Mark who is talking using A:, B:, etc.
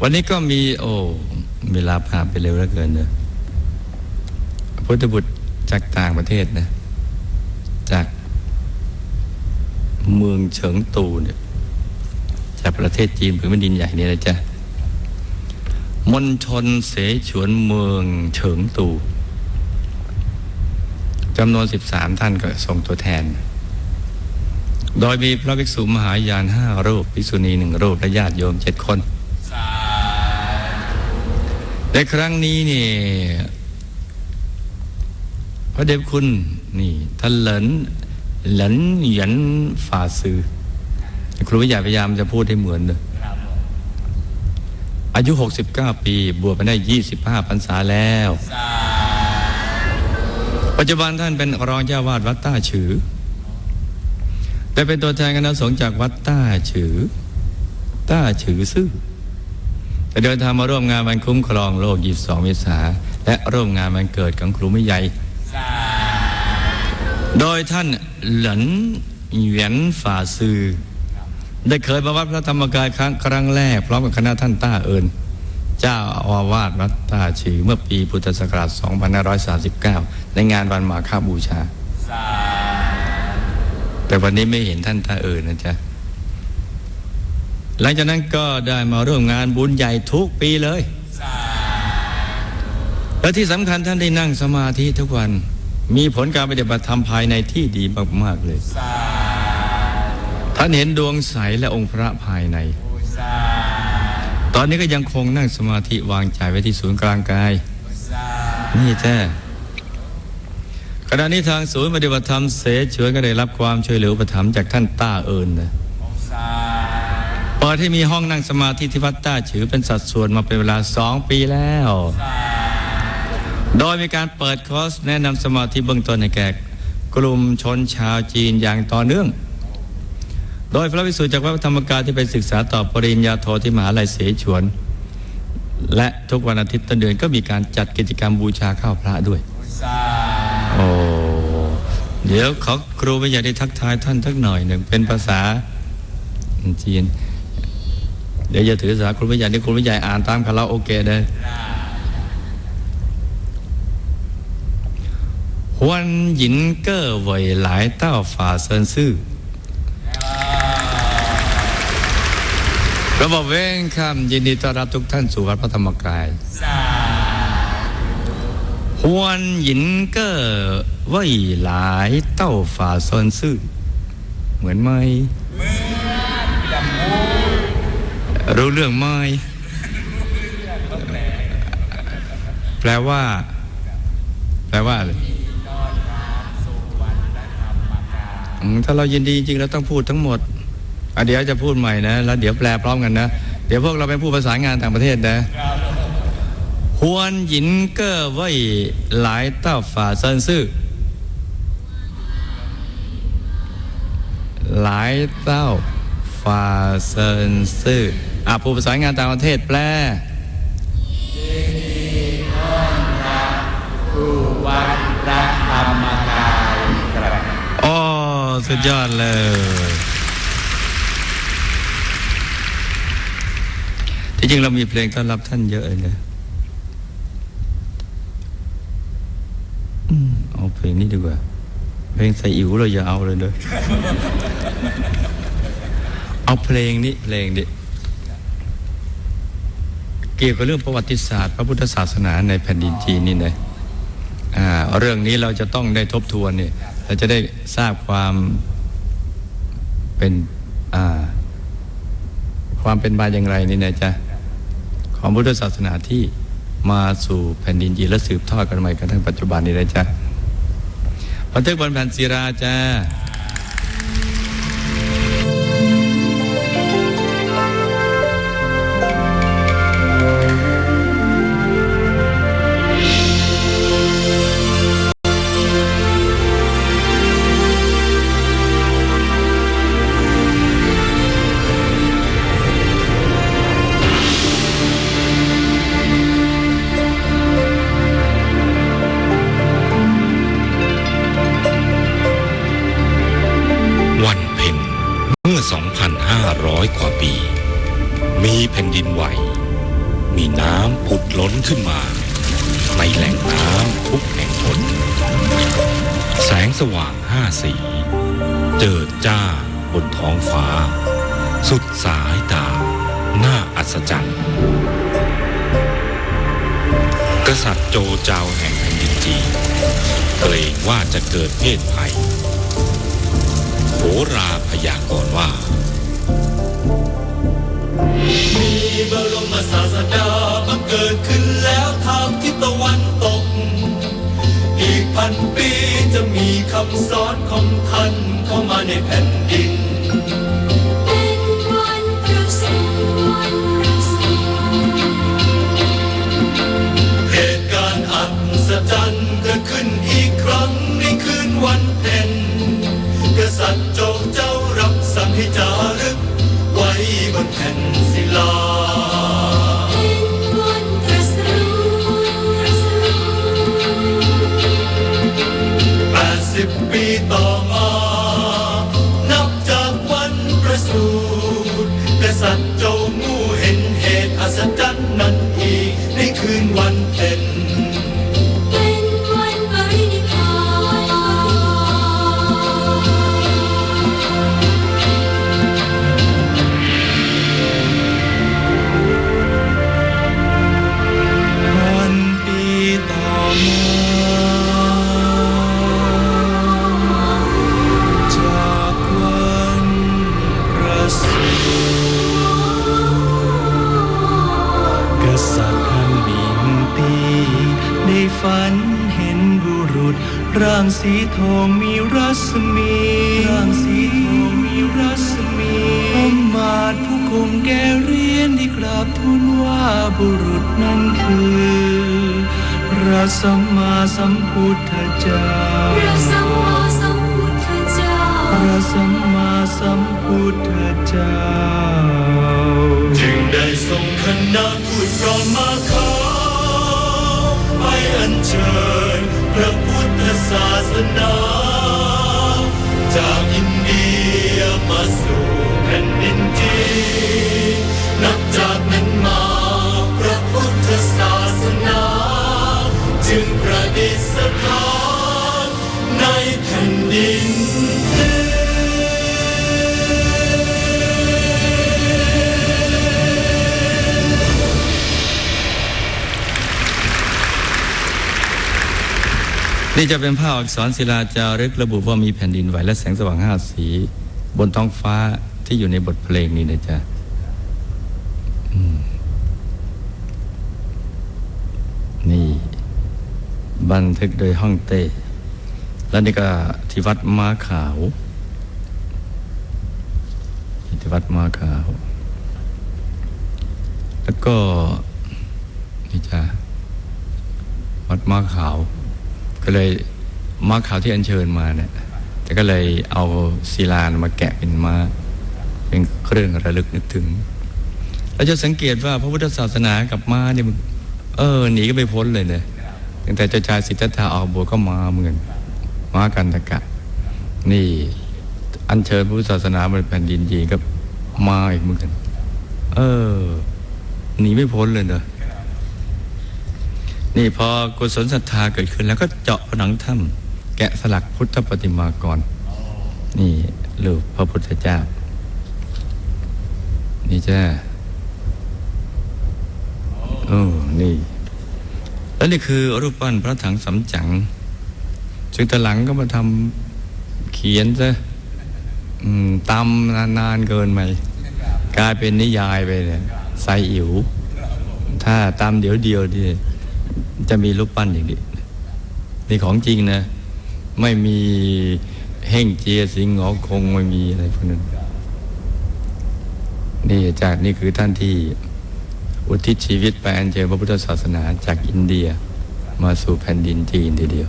A: วันนี้ก็มีโอ้เวลาผ่านไปเร็วเหลือเกินเนอะพุทธบุตรจากต่างประเทศนะ จากเมืองเฉิงตูเนี่ยจากประเทศจีนผืนแผ่นดินใหญ่เนี่ยนะจ๊ะมณฑลเสฉวนเมืองเฉิงตูจำนวน 13 ท่านก็ส่งตัวแทน โดยมีพระภิกษุมหายานห้ารูป ภิกษุณีหนึ่งรูป และญาติโยมเจ็ดคน ในครั้งนี้นี่พระเดชคุณนี่ท่านเหลินหลินหยันฝ่าซือครูวิทยาพยายามจะพูดให้เหมือนเลยอายุ 69 ปี บวชมาได้ 25พรรษาแล้ว ปัจจุบันท่านเป็นรองเจ้าวาดวัดต้าฉือได้เป็นตัวแทนคณะสงฆ์จากวัดต้าฉือ ต้าฉือซื่อ จะเดินทางมาร่วมงานวันคุ้มครองโลก 22 เมษาและร่วมงานวันเกิดของครูไม่ใหญ่ โดยท่านหลินเหวียนฝ่าซือ ได้เคยมาวัดพระธรรมกายครั้งครั้งแรก พร้อมกับคณะท่านต้าเอิญเจ้าอาวาสวัดต้าฉือเมื่อปีพุทธศักราช 2539 ในงานวันมาฆบูชา แต่วันนี้ไม่เห็นท่านต้าเอิญนะจ๊ะ หลังจากนั้นก็ได้มาร่วมงานบุญใหญ่ทุกปีเลย และที่สำคัญท่านได้นั่งสมาธิทุกวัน มีผลการปฏิบัติธรรมภายในที่ดีมากๆเลย ท่านเห็นดวงใสและองค์พระภายใน ตอนนี้ก็ยังคงนั่งสมาธิวางใจไว้ที่ศูนย์กลางกาย นี่แท้ขณะนี้ทางศูนย์ปฏิบัติธรรมเสฉวนก็ได้รับความช่วยเหลืออุปถัมจากท่านต้าเอิญนะ ปิดให้มีห้องนั่งสมาธิที่วัดต้าฉือเป็นสัดส่วนมาเป็นเวลาสองปีแล้ว โดยมีการเปิดคอร์สแนะนำสมาธิเบื้องต้นให้แก่กลุ่มชนชาวจีนอย่างต่อเนื่อง โดยพระวิสุทธิจากวัดธรรมกายที่ไปศึกษาต่อปริญญาโทที่มหาลัยเสฉวน และทุกวันอาทิตย์ต้นเดือนก็มีการจัดกิจกรรมบูชาข้าวพระด้วย โอ้ เดี๋ยวขอครูไม่อยากได้ทักทายท่านทักหน่อยหนึ่งเป็นภาษาจีน ดี๋ยวจะถือสาครูไม่ใหญ่นี่ครูไม่ใหญ่อ่านตามคาราโอเกะเลยฮวนหยินเก้อเหวยหลายเต้าฝ่าเซินซื่อระบบเว้งคำยินดีต้อนรับทุกท่านสู่วัดพระธรรมกายฮวนหยินเก้อเหวยหลายเต้าฝ่าเซินซื่อเหมือนไหม รู้เรื่องไหมแปลว่า แปลว่าถ้าเรายินดีจริงเราต้องพูดทั้งหมดอเดี๋ยวจะพูดใหม่นะแล้วเดี๋ยวแปลพร้อมกันนะ เดี๋ยวพวกเราไปพูดภาษางานต่างประเทศนะฮวนหยินเก้อเว่ยหลายเต้าฝ่าเซินซื่อหลายเต้าฟาเซินซื่อ อะผู้ประสานงานต่างประเทศแปล
B: วัดพระธรรมกายครับ
A: โอ้สุดยอดเลย ที่จริงเรามีเพลงต้อนรับท่านเยอะเลยเอาเพลงนี้ดีกว่า เพลงใส่อิ๋วเราอย่าเอาเลยเลยเอาเพลงนี้เพลงนี้ เกี่ยวกับเรื่องประวัติศาสตร์ พระพุทธศาสนาในแผ่นดินจีนนี่นะอ่าเรื่องนี้เราจะต้องได้ทบทวนเนี่ยเราจะได้ทราบความเป็นความเป็นมาอย่างไรนี่นะจ๊ะของพุทธศาสนาที่มาสู่แผ่นดินจีนและสืบทอดกันมาจนกระทั่งปัจจุบันนี้นะจ๊ะบันทึกบนแผ่นศิราจ้า
C: สว่างห้าสี เจิดจ้าบนท้องฟ้า สุดสายตาน่าอัศจรรย์ กษัตริย์โจเจ้าแห่งแผ่นดินจีนเกรงว่าจะเกิดเพศภัย
D: ของท่านเข้ามาในแผ่นดิน
E: เป็น สี
D: ทองมีรัศมีร่างสีทองมีรัศมีอำมาตย์ผู้คงแก่เรียนได้กราบทูลว่าบุรุษนั้นคือพระสัมมาสัมพุทธเจ้า
E: พระสัมมาสัมพุทธเจ้า
D: พระสัมมาสัมพุทธเจ้า จึงได้ส่งคณะทูตพร้อมมาขอไปอัญเชิญพระพุทธ ศาสนาจากอินเดียมาสู่แผ่นดินจีน นี่จะ
A: เป็นภาพอักษรศิลาจารึกระบุว่ามีแผ่นดินไหวและแสงสว่างห้าสี บนท้องฟ้าที่อยู่ในบทเพลงนี้นะจ๊ะนี่ บันทึกโดยห้องเต้แล้วนี่ก็ที่วัดม้าขาวที่วัดม้าขาว แล้วก็นี่จ้ะวัดม้าขาว ก็เลยม้าขาวที่อัญเชิญมาเนี่ยแต่ก็เลยเอาศิลามาแกะเป็นม้าเป็นเครื่องระลึกนึกถึงเราจะสังเกตว่าพระพุทธศาสนากับม้าเนี่ยเออหนีก็ไม่พ้นเลยเนี่ยตั้งแต่เจ้าชายสิทธัตถะออกบวชก็มาเหมือนม้ากันตะกะ นี่อัญเชิญพระพุทธศาสนาบนแผ่นดินจีนก็มาอีกเหมือนกัน เออหนีไม่พ้นเลยเนอะ นี่พอกุศลศรัทธาเกิดขึ้น แล้วก็เจาะผนังถ้ำแกะสลักพุทธปฏิมากร นี่รูปพระพุทธเจ้า นี่จ้าโอ้นี่ แล้วนี่คือรูปปั้นพระถังสำจัง ซึ่งตอนหลังก็มาทำเขียนซะอืมตานานๆเกินไปกลายเป็นนิยายไปเนี่ยไซอิ๋วถ้าตามเดี๋ยวเดียวดี จะมีรูปปั้นอย่างนี้นี่ของจริงนะ ไม่มีเฮ่งเจียสิงหงอคงไม่มีอะไรพวกนั้นนี่อาจารย์นี่คือท่านที่อุทิศชีวิตไปอันเชิญพระพุทธศาสนาจากอินเดียมาสู่แผ่นดินจีนทีเดียว